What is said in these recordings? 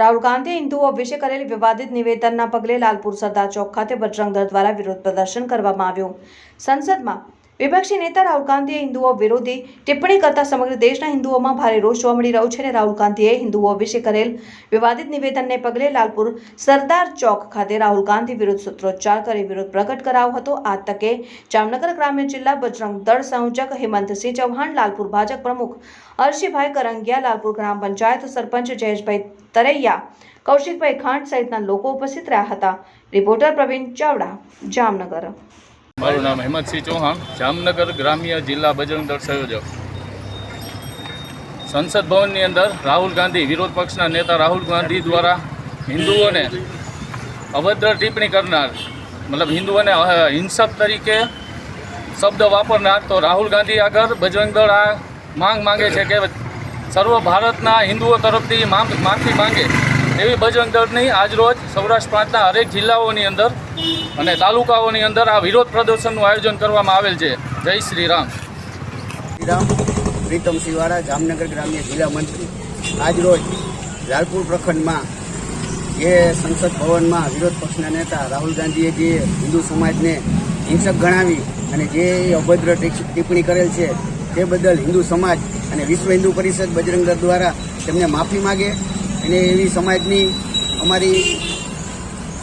રાહુલ ગાંધીએ હિન્દુઓ વિશે કરેલી વિવાદિત નિવેદનના પગલે લાલપુર સરદાર ચોક ખાતે બજરંગ દળ દ્વારા વિરોધ પ્રદર્શન કરવામાં આવ્યું. સંસદમાં વિપક્ષી નેતા રાહુલ ગાંધીએ હિન્દુઓ વિરોધી ટિપ્પણી કરતા સમગ્ર દેશના હિન્દુઓમાં ભારે રોષ જોવા મળી રહ્યો છે અને રાહુલ ગાંધીએ હિન્દુઓ વિશે કરેલ વિવાદિત નિવેદનને પગલે લાલપુર સરદાર ચોક ખાતે રાહુલ ગાંધી વિરુદ્ધ સૂત્રોચ્ચાર કરી વિરોધ પ્રગટ કરાયો હતો. આ તકે જામનગર ગ્રામ્ય જિલ્લા બજરંગ દળ સંયોજક હેમંતસિંહ ચૌહાણ, લાલપુર ભાજપ પ્રમુખ હર્ષિભાઈ કરંગિયા, લાલપુર ગ્રામ પંચાયત સરપંચ જયેશભાઈ તરૈયા, કૌશિકભાઈ ખાંટ સહિતના લોકો ઉપસ્થિત રહ્યા હતા. રિપોર્ટર પ્રવીણ ચાવડા, જામનગર. મારું નામ હેમંતસિંહ ચૌહાણ, જામનગર ગ્રામ્ય જિલ્લા બજરંગ દળ સંયોજક. સંસદ ભવનની અંદર રાહુલ ગાંધી, વિરોધ પક્ષના નેતા રાહુલ ગાંધી દ્વારા હિન્દુઓને અભદ્ર ટિપ્પણી કરનાર, મતલબ હિન્દુઓને હિંસક તરીકે શબ્દ વાપરનાર, તો રાહુલ ગાંધી આગળ બજરંગ દળ આ માંગ માંગે છે કે સર્વ ભારતના હિન્દુઓ તરફથી માફ માંગે. એવી બજરંગ દળની આજરોજ સૌરાષ્ટ્ર પ્રાંતના હરેક જિલ્લાઓની અંદર અને તાલુકાઓની અંદર આ વિરોધ પ્રદર્શનનું આયોજન કરવામાં આવેલ છે. જય શ્રી રામ. શ્રીરામ પ્રીતમ સિવાડા જામનગર ગ્રામ્ય જિલ્લા મંત્રી. આજરોજ લાલપુર પ્રખંડમાં જે સંસદ ભવનમાં વિરોધ પક્ષના નેતા રાહુલ ગાંધીએ જે હિન્દુ સમાજને હિંસક ગણાવી અને જે અભદ્ર ટિપ્પણી કરેલ છે, તે બદલ હિન્દુ સમાજ અને વિશ્વ હિન્દુ પરિષદ બજરંગ દળ દ્વારા તેમને માફી માગે અને એવી સમાજની અમારી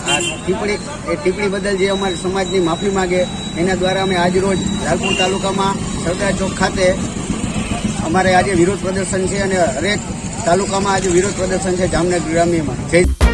આ ટિપ્પણી, એ ટિપ્પણી બદલ જે અમારી સમાજની માફી માગે, એના દ્વારા અમે આજરોજ લાલપુર તાલુકામાં સરદાર ચોક ખાતે અમારે આજે વિરોધ પ્રદર્શન છે અને હરેક તાલુકામાં આજે વિરોધ પ્રદર્શન છે જામનગર ગ્રામ્યમાં. જય